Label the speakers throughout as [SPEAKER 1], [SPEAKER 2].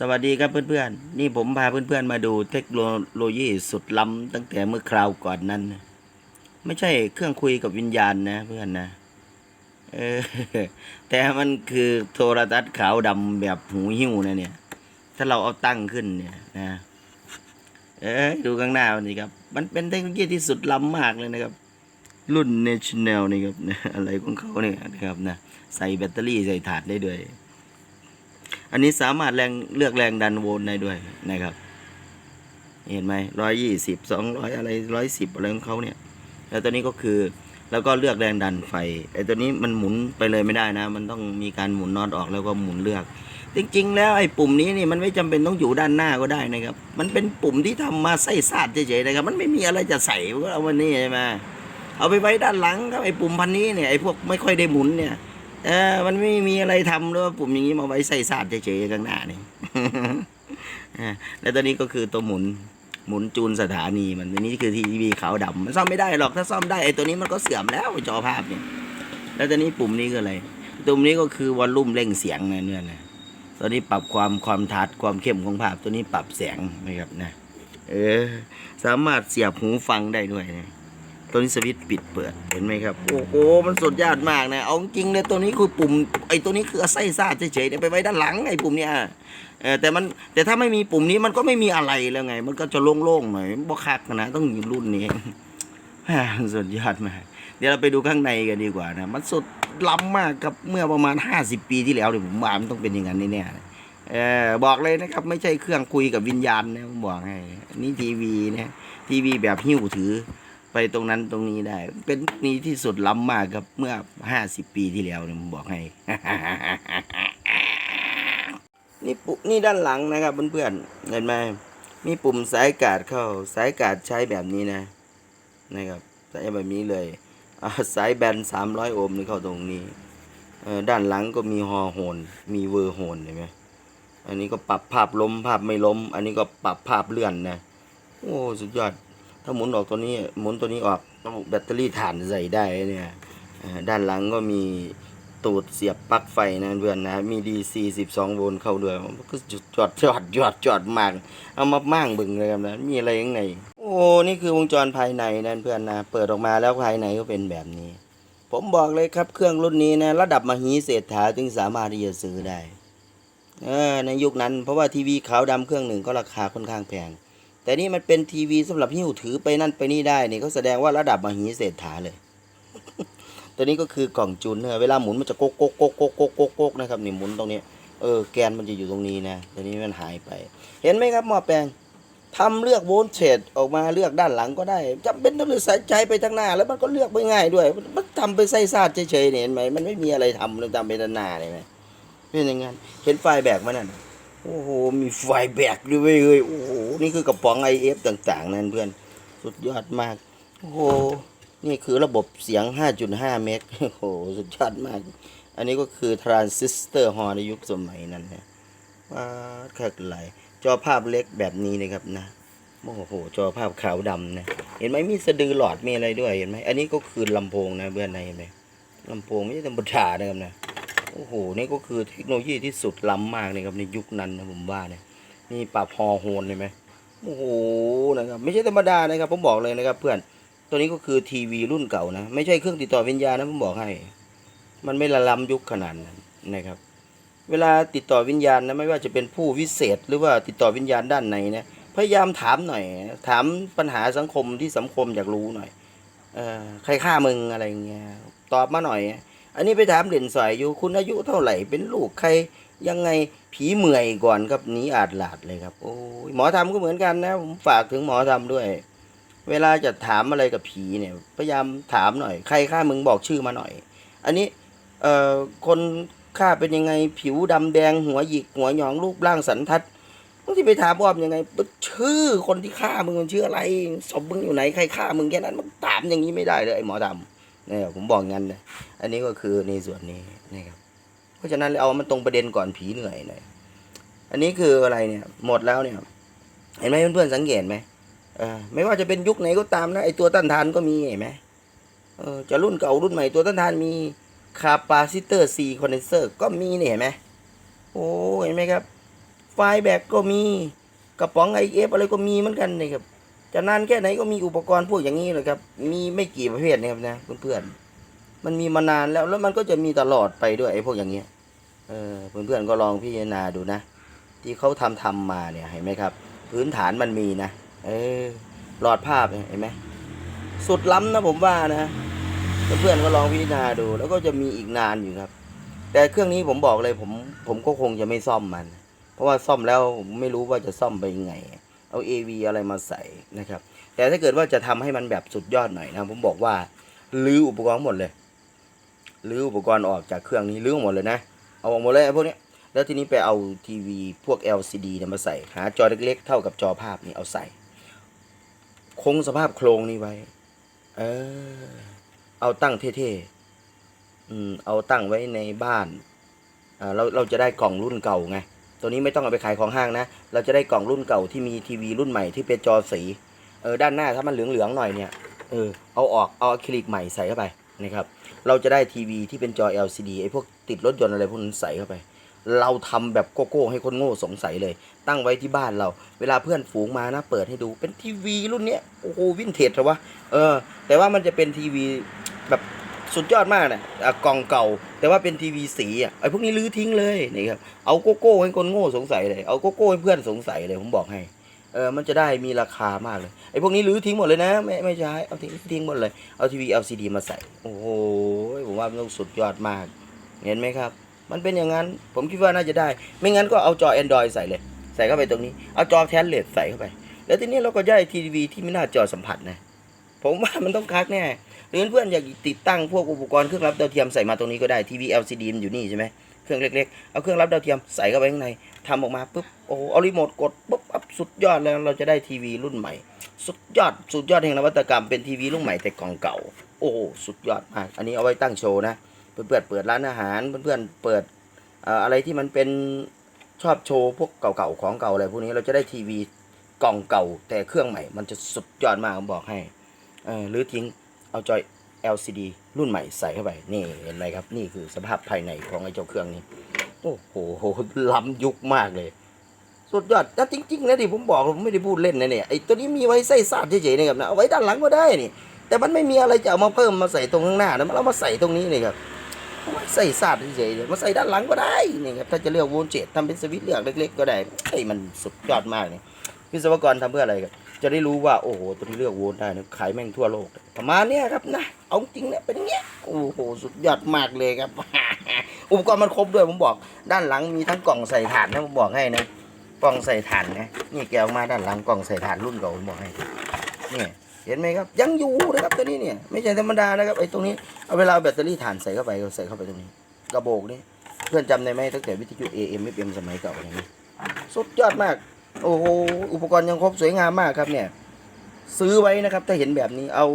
[SPEAKER 1] สวัสดีครับเพื่อนๆ นี่ผมพาเพื่อนๆมาดูเทคโนโลยีสุดล้ำตั้งแต่เมื่อคราวก่อนนั้น ไม่ใช่เครื่องคุยกับวิญญาณนะเพื่อนนะเออแต่มันคือโทรทัศน์ขาวดำแบบหูหิ้วนะเนี่ย ถ้าเราเอาตั้งขึ้นเนี่ยนะเอ้ยดูข้างหน้านี่ครับ มันเป็นเทคโนโลยีที่สุดล้ำมากเลยนะครับ รุ่น National นี่ครับอะไรของเขาเนี่ยนะครับนะใส่แบตเตอรี่ใส่ถาดได้ด้วย อันนี้สามารถแรงเลือกแรงดันโวลต์ได้ด้วยนะครับ เห็นไหมร้อยยี่สิบสองร้อยอะไรร้อยสิบอะไรของเขาเนี่ย แล้วตัวนี้ก็คือแล้วก็เลือกแรงดันไฟไอ้ตัวนี้มันหมุนไปเลยไม่ได้นะ มันต้องมีการหมุนน็อตออกแล้วก็หมุนเลือก จริง ๆ แล้วไอ้ปุ่มนี้นี่มันไม่จำเป็นต้องอยู่ด้านหน้าก็ได้นะครับ มันเป็นปุ่มที่ทำมาใส่ซาดเฉยๆนะครับ มันไม่มีอะไรจะใส่ก็เอาวันนี้ใช่ไหมเอาไปไว้ด้านหลังครับไอ้ปุ่มพันนี้เนี่ยไอ้พวกไม่ค่อยได้หมุนเนี่ย เออ มันไม่มีอะไรทำด้วปุ่มอย่างนี้มาไว้ใส่ซาดเฉยๆข้างหน้านี่อ่าแล้วตัวนี้ก็คือตัวหมุนหมุนจูนสถานีมันตัวนี้คือทีวีขาวดำมันซ่อมไม่ได้หรอกถ้าซ่อมได้ไอ้ตัวนี้มันก็เสื่อมแล้วจอภาพเนี่ยแล้วตัวนี้ปุ่มนี้คืออะไรปุ่มนี้ก็คือวอลลุ่มเร่งเสียงนะเนี่ยนะตัวนี้ปรับความความทัดความเข้มของภาพตัวนี้ปรับแสงนะครับนะเออสามารถเสียบหูฟังได้ด้วยนะ ตัวนี้สวิตช์ปิดเปิดเห็นไหมครับ โอ้โหมันสุดยอดมากนะ เอาจริงเลยตัวนี้คือปุ่มไอ้ตัวนี้คือไส้ซาดเฉยๆเนี่ยไปไว้ด้านหลังไอ้ปุ่มเนี้ยแต่มันแต่ถ้าไม่มีปุ่มนี้มันก็ไม่มีอะไรแล้วไง มันก็จะโล่งๆหน่อยบ่คักนะต้องรุ่นนี้ฮ่าสุดยอดมากเดี๋ยวเราไปดูข้างในกันดีกว่านะมันสุดล้ำมากกับเมื่อประมาณ 50 ปีที่แล้วเนี่ยผมว่ามันต้องเป็นอย่างนั้นแน่ๆเออบอกเลยนะครับ ไม่ใช่เครื่องคุยกับวิญญาณนะผมบอกให้นี่ทีวีนะทีวีแบบหิ้วถือ ไปตรงนั้นตรงนี้ได้ เป็นนี้ที่สุดล้ำมากครับเมื่อ50ปีที่แล้วเนี่ยผมบอกให้ นี่ปุนี่ด้านหลังนะครับเพื่อนๆเห็นไหมมีปุ่มสายกาดเข้าสายกาดใช้แบบนี้นะ นะครับใช้แบบนี้เลยสายแบนสามร้อยโอห์มนี่เข้าตรงนี้ด้านหลังก็มีฮอร์โหนมีเวอร์โหนเห็นไหมอันนี้ก็ปรับภาพล้มภาพไม่ล้ม อันนี้ก็ปรับภาพเลื่อนนะ โอ้ สุดยอด ถ้าหมุนออกตัวนี้หมุนตัวนี้ออกระบบแบตเตอรี่ถ่านใส่ได้เนี่ยด้านหลังก็มีตูดเสียบปลั๊กไฟนะเพื่อนนะมี DC 12 โวลต์เข้าด้วยก็จอดจอดจอดจอดมาก เอามามั่งบึงเลยครับนะมีอะไรข้างในโอ้นี่คือวงจรภายในนั่นเพื่อนนะเปิดออกมาแล้วภายในก็เป็นแบบนี้ ผมบอกเลยครับเครื่องรุ่นนี้นะระดับมหีเศรษฐาจึงสามารถที่จะซื้อได้ในยุคนั้นเพราะว่าทีวีขาวดำเครื่องหนึ่งก็ราคาค่อนข้างแพง แต่นี่มันเป็นทีวีสำหรับหิ้วถือไปนั่นไปนี่ได้นี่ก็แสดงว่าระดับมหีเศรษฐาเลย ตัวนี้ก็คือกล่องจูนเนอร์เวลาหมุนมันจะโก๊กโก๊กโก๊กโก๊กโก๊กโก๊กโก๊กนะครับนี่หมุนตรงนี้เออแกนมันจะอยู่ตรงนี้นะตัวนี้มันหายไป เห็นไหมครับหม้อแปลงทำเลือกโวลต์เทรดออกมาเลือกด้านหลังก็ได้จำเป็นต้องเลือกสายใจไปทางหน้า แล้วมันก็เลือกไปง่ายด้วย มันทำไปไส้ซาดเฉยๆเนี่ยเห็นไหมมันไม่มีอะไรทำเลยทำไปด้านหน้าเลยไหมเป็นอย่างงั้นเห็นไฟแบกมันนั่น โอ้โห มีไฟแบกด้วยเว้ยโอ้โห นี่คือกระป๋องไอเอฟต่างๆ นั่นเพื่อน สุดยอดมาก โอ้โห นี่คือระบบเสียง 5.5 เมกโอ้โห สุดยอดมาก อันนี้ก็คือทรานซิสเตอร์ฮอในยุคสมัยนั้นนะว้าดคักไหลจอภาพเล็กแบบนี้นะครับนะ โอ้โห จอภาพขาวดำนะ เห็นไหมมีสะดือหลอดมีอะไรด้วย เห็นไหม อันนี้ก็คือลำโพงนะเพื่อนนะเห็นไหมลำโพงไม่ใช่ธรรมดานะครับนะ โอ้โหนี่ก็คือเทคโนโลยีที่สุดล้ำมากเลยครับในยุคนั้นนะผมว่าเนี่ยนี่ปรับฮอร์โฮนเห็นไหมโอ้โหนะครับไม่ใช่ธรรมดานะครับผมบอกเลยนะครับเพื่อนตัวนี้ก็คือทีวีรุ่นเก่านะไม่ใช่เครื่องติดต่อวิญญาณนะผมบอกให้ มันไม่ละล้ำยุคขนาดนั้นนะครับ เวลาติดต่อวิญญาณนะไม่ว่าจะเป็นผู้วิเศษ หรือว่าติดต่อวิญญาณด้านไหนนะพยายามถามหน่อย ถามปัญหาสังคมที่สังคมอยากรู้หน่อยเออใครฆ่ามึงอะไรเงี้ยตอบมาหน่อย อันนี้ไปถามเด่นสอยอยู่คุณอายุเท่าไหร่เป็นลูกใครยังไงผีเมื่อยก่อนครับหนีอาดหลาดเลยครับ โอ้ยหมอทำก็เหมือนกันนะผมฝากถึงหมอทำด้วย เวลาจะถามอะไรกับผีเนี่ย พยายามถามหน่อย ใครฆ่ามึงบอกชื่อมาหน่อย อันนี้เอ่อคนฆ่าเป็นยังไงผิวดำแดงหัวหยิกหัวหยองรูปร่างสันทัดบางทีไปถามว่ามันยังไงชื่อคนที่ฆ่ามึงมันชื่ออะไรศพมึงอยู่ไหนใครฆ่ามึงแค่นั้นมันถามอย่างนี้ไม่ได้เลยไอ้หมอดำ เนี่ยผมบอกงั้นเลยอันนี้ก็คือในส่วนนี้นะครับเพราะฉะนั้นเลยเอามันตรงประเด็นก่อนผีเหนื่อยหน่อยอันนี้คืออะไรเนี่ยหมดแล้วเนี่ย เห็นไหมเพื่อนๆสังเกตไหมเออไม่ว่าจะเป็นยุคไหนก็ตามนะไอตัวต้านทานก็มีเห็นไหมเออจะรุ่นเก่ารุ่นใหม่ตัวต้านทานมีคาปาซิเตอร์ซีคอนเดนเซอร์ก็มีเนี่ยเห็นไหมโอ้เห็นไหมครับ ไฟแบกก็มีกระป๋องไอเอฟอะไรก็มีเหมือนกันนะครับ จะนานแค่ไหนก็มีอุปกรณ์พวกอย่างนี้เลยครับ มีไม่กี่ประเภทนะครับนะเพื่อนๆมันมีมานานแล้วแล้วมันก็จะมีตลอดไปด้วยไอ้พวกอย่างเงี้ยเออเพื่อนๆก็ลองพิจารณาดูนะ ที่เขาทำทำมาเนี่ยเห็นไหมครับ พื้นฐานมันมีนะเออหลอดภาพเห็นไหมสุดล้ำนะผมว่านะเพื่อนๆก็ลองพิจารณาดูแล้วก็จะมีอีกนานอยู่ครับ แต่เครื่องนี้ผมบอกเลยผมผมก็คงจะไม่ซ่อมมัน เพราะว่าซ่อมแล้วผมไม่รู้ว่าจะซ่อมไปยังไง เอา AV อะไรมาใส่นะครับ แต่ถ้าเกิดว่าจะทำให้มันแบบสุดยอดหน่อยนะผมบอกว่าลื้ออุปกรณ์หมดเลยลื้ออุปกรณ์ออกจากเครื่องนี้ลื้อหมดเลยนะ เอาออกหมดเลยไอ้พวกนี้แล้วทีนี้ไปเอาทีวีพวก LCD เนี่ยมาใส่ หาจอเล็กๆ เท่ากับจอภาพนี่เอาใส่ คงสภาพโครงนี้ไว้ เออ เอาตั้งเท่ๆ อืม เอาตั้งไว้ในบ้าน อ่า เรา เราจะได้กล่องรุ่นเก่าไง ตัวนี้ไม่ต้องเอาไปขายของห้างนะ เราจะได้กล่องรุ่นเก่าที่มีทีวีรุ่นใหม่ที่เป็นจอสี เออด้านหน้าถ้ามันเหลืองๆหน่อยเนี่ย เออเอาออกเอาอะคริลิกใหม่ใส่เข้าไปนะครับ เราจะได้ทีวีที่เป็นจอ LCD ไอ้พวกติดรถยนต์อะไรพวกนั้นใส่เข้าไป เราทำแบบโกโก้ให้คนโง่สงสัยเลย ตั้งไว้ที่บ้านเรา เวลาเพื่อนฝูงมานะเปิดให้ดูเป็นทีวีรุ่นเนี้ยโอ้โหวินเทจเหรอวะ เออ แต่ว่ามันจะเป็นทีวีแบบ สุดยอดมากนะอะกล่องเก่า แต่ว่าเป็นทีวีสีอะไอ้พวกนี้ลื้อทิ้งเลยนี่ครับเอาโกโก้ให้คนโง่สงสัยเลยเอาโกโก้ให้เพื่อนสงสัยเลยผมบอกให้เออมันจะได้มีราคามากเลยไอ้พวกนี้รื้อทิ้งหมดเลยนะไม่ไม่ใช่เอาทิ้งทิ้งหมดเลยเอาทีวี LCD มาใส่โอ้โหผมว่ามันต้องสุดยอดมาก เห็นไหมครับ มันเป็นอย่างนั้นผมคิดว่าน่าจะได้ ไม่งั้นก็เอาจอ Android ใส่เลย ใส่เข้าไปตรงนี้เอาจอแทนเลสใส่เข้าไป แล้วทีนี้เราก็ได้ทีวีที่ไม่น่าจอสัมผัสนะผมว่ามันต้องคักแน่ หรือเพื่อนอยากติดตั้งพวกอุปกรณ์เครื่องรับดาวเทียมใส่มาตรงนี้ก็ได้ทีวี LCD มันอยู่นี่ใช่ไหมเครื่องเล็กๆ เอาเครื่องรับดาวเทียมใส่เข้าไปข้างในทำออกมาปุ๊บโอ้โหเอารีโมทกดปุ๊บอัพสุดยอดแล้วเราจะได้ทีวีรุ่นใหม่ สุดยอดสุดยอดแห่งนวัตกรรมเป็นทีวีรุ่นใหม่แต่กล่องเก่า โอ้สุดยอดมาก อันนี้เอาไว้ตั้งโชว์นะเพื่อนๆเปิดร้านอาหารเพื่อนเปิดเอ่ออะไรที่มันเป็นชอบโชว์พวกเก่าๆของเก่าอะไรพวกนี้เราจะได้ทีวีกล่องเก่าแต่เครื่องใหม่ มันจะสุดยอดมากผมบอกให้หรือทิ้ง เอาจอย LCD รุ่นใหม่ใส่เข้าไป นี่เห็นไหมครับ นี่คือสภาพภายในของไอ้เจ้าเครื่องนี้ โอ้โหล้ำยุคมากเลย สุดยอดแล้วจริงๆนะที่ผมบอกผมไม่ได้พูดเล่นนะเนี่ยไอ้ตัวนี้มีไว้ใส่ซาดเฉยๆนะครับนะเอาไว้ด้านหลังก็ได้นี่ แต่มันไม่มีอะไรจะเอามาเพิ่มมาใส่ตรงข้างหน้านะมันเอามาใส่ตรงนี้นี่ครับใส่ซาดเฉยๆมาใส่ด้านหลังก็ได้นี่ครับถ้าจะเลือกโวลเจ็ดทำเป็นสวิตช์เลือกเล็ก ๆ ก็ได้ไอ้มันสุดยอดมากนี่วิศวกรทำเพื่ออะไรครับ จะได้รู้ว่าโอ้โหตัวนี้เลือกโวลต์ได้นะขายแม่งทั่วโลก ประมาณเนี้ยครับนะเอาจริงเนี่ยเป็นเงี้ยโอ้โหสุดยอดมากเลยครับ อุปกรณ์มันครบด้วยผมบอก ด้านหลังมีทั้งกล่องใส่ถ่านนะผมบอกให้นะกล่องใส่ถ่านนะนี่แกออกมาด้านหลังกล่องใส่ถ่านรุ่นเก่าผมบอกให้เนี่ยเห็นไหมครับ ยังอยู่นะครับตัวนี้เนี่ยไม่ใช่ธรรมดานะครับไอ้ตรงนี้เอาเวลาแบตเตอรี่ถ่านใส่เข้าไปก็ใส่เข้าไปตรงนี้ กระโบกนี่เพื่อนจำได้ไหมตั้งแต่วิทยุ AM FM สมัยเก่าอย่างนี้สุดยอดมาก โอ้โหอุปกรณ์ยังครบสวยงามมากครับเนี่ย ซื้อไว้นะครับ ถ้าเห็นแบบนี้เอา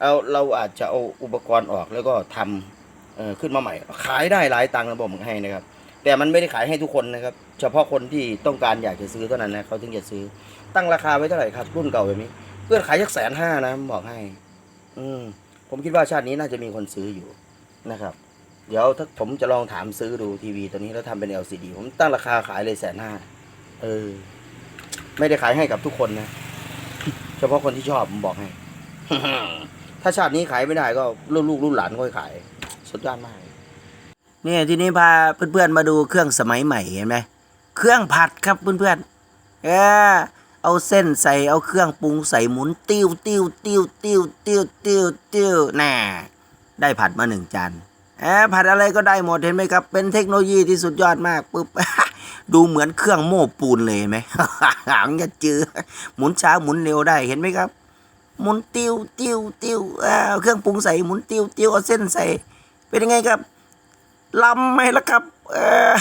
[SPEAKER 1] เอาเราอาจจะเอาอุปกรณ์ออกแล้วก็ทำเอ่อขึ้นมาใหม่ ขายได้หลายตังค์นะบอกให้นะครับ แต่มันไม่ได้ขายให้ทุกคนนะครับ เฉพาะคนที่ต้องการอยากจะซื้อเท่านั้นนะเขาถึงจะซื้อ ตั้งราคาไว้เท่าไหร่ครับ รุ่นเก่าแบบนี้ เพื่อนขายสักแสนห้านะบอกให้ อืมผมคิดว่าชาตินี้น่าจะมีคนซื้ออยู่นะครับ เดี๋ยวถ้าผมจะลองถามซื้อดูทีวีตัวนี้แล้วทำเป็น LCD ผมตั้งราคาขายเลยแสนห้าเออ ไม่ได้ขายให้กับทุกคนนะ เฉพาะคนที่ชอบผมบอกให้ ถ้าชาตินี้ขายไม่ได้ก็ลูกลูกรุ่นหลานค่อยขาย สุดยอดมาก เนี่ยทีนี้พาเพื่อนๆมาดูเครื่องสมัยใหม่เห็นไหมเครื่องผัดครับเพื่อนๆเออเอาเส้นใส่เอาเครื่องปรุงใส่หมุนติ้วติ้วติ้วติ้วติ้วติ้วติ้วน่าได้ผัดมาหนึ่งจานเออผัดอะไรก็ได้หมดเห็นไหมครับ เป็นเทคโนโลยีที่สุดยอดมากปุ๊บ ดูเหมือนเครื่องโม้ปูนเลยไหมหางจะจือหมุนช้าหมุนเร็วได้เห็นไหมครับ หมุนติวติวติวเออเอาเครื่องปรุงใส่หมุนติวติวเอาเส้นใส่ เป็นยังไงครับลำไหมล่ะครับเออ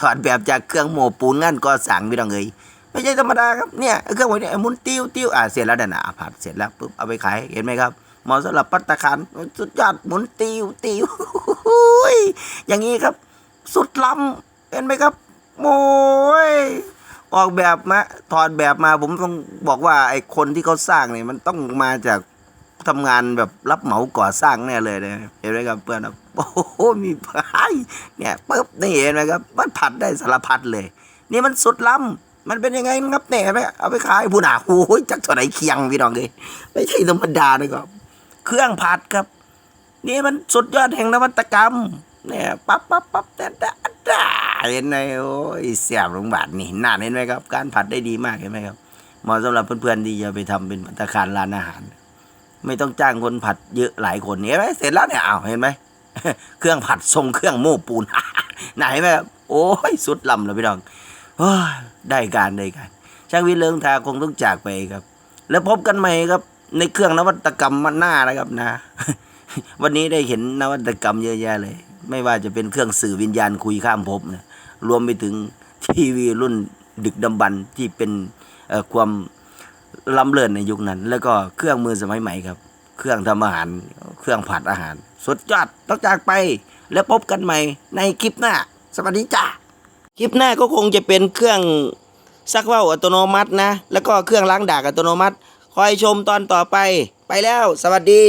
[SPEAKER 1] ถอดแบบจากเครื่องโม้ปูนงั้นก็สั่งไม่ต้องเอ่ยไม่ใช่ธรรมดาครับเนี่ยเครื่องพวกนี้หมุนติ้วติ้วอะเสร็จแล้วเดี๋ยนะอะผัดเสร็จแล้วปุ๊บเอาไปขายเห็นไหมครับเหมาะสำหรับปัตตาคารสุดยอดหมุนติ้วติ้วอย่างนี้ครับ สุดล้ำ เห็นไหมครับโอ้ยออกแบบมาถอดแบบมาผมต้องบอกว่าไอ้คนที่เขาสร้างเนี่ยมันต้องมาจากทำงานแบบรับเหมาก่อสร้างแน่เลยนะเห็นไหมครับเพื่อนครับโอ้โหมีพายเนี่ยปุ๊บนี่เห็นไหมครับมันผัดได้สารพัดเลย นี่มันสุดล้ำมันเป็นยังไงครับเนี่ยไหมเอาไปขายผู้หนาโอ้ยจักเท่าไหนเคียงพี่น้องเลยไม่ใช่ธรรมดาเลยครับเครื่องผัดครับ นี่มันสุดยอดแห่งนวัตกรรมเนี่ยปั๊บปั๊บปั๊บแต่ แต่แต่เห็นไหมโอ้ยเสียบลงบาทนี่น่าเห็นไหมครับ การผัดได้ดีมากเห็นไหมครับเหมาะสำหรับเพื่อนๆที่จะไปทำเป็นภัตคารร้านอาหาร ไม่ต้องจ้างคนผัดเยอะหลายคนเห็นไหมเสร็จแล้วเนี่ยอ้าวเห็นไหมเครื่องผัดทรงเครื่องโม้ปูนไหนไหมครับโอ้ยสุดลำเลยพี่น้องได้การได้การช่างวิเลิงทาคงต้องจากไปครับ แล้วพบกันใหม่ครับ ในเครื่องนวัตกรรมมันหน้านะครับนะ วันนี้ได้เห็นนวัตกรรมเยอะแยะเลย ไม่ว่าจะเป็นเครื่องสื่อวิญญาณคุยข้ามภพนะรวมไปถึงทีวีรุ่นดึกดำบรรพ์ที่เป็นความล้ำเลิศในยุคนั้น แล้วก็เครื่องมือสมัยใหม่ครับ เครื่องทำอาหาร เครื่องผัดอาหาร สุดยอดต้องจากไป แล้วพบกันใหม่ในคลิปหน้า สวัสดีจ้าคลิปหน้าก็คงจะเป็นเครื่องซักว่าวอัตโนมัตินะ แล้วก็เครื่องล้างดากอัตโนมัติ คอยชมตอนต่อไป ไปแล้ว สวัสดี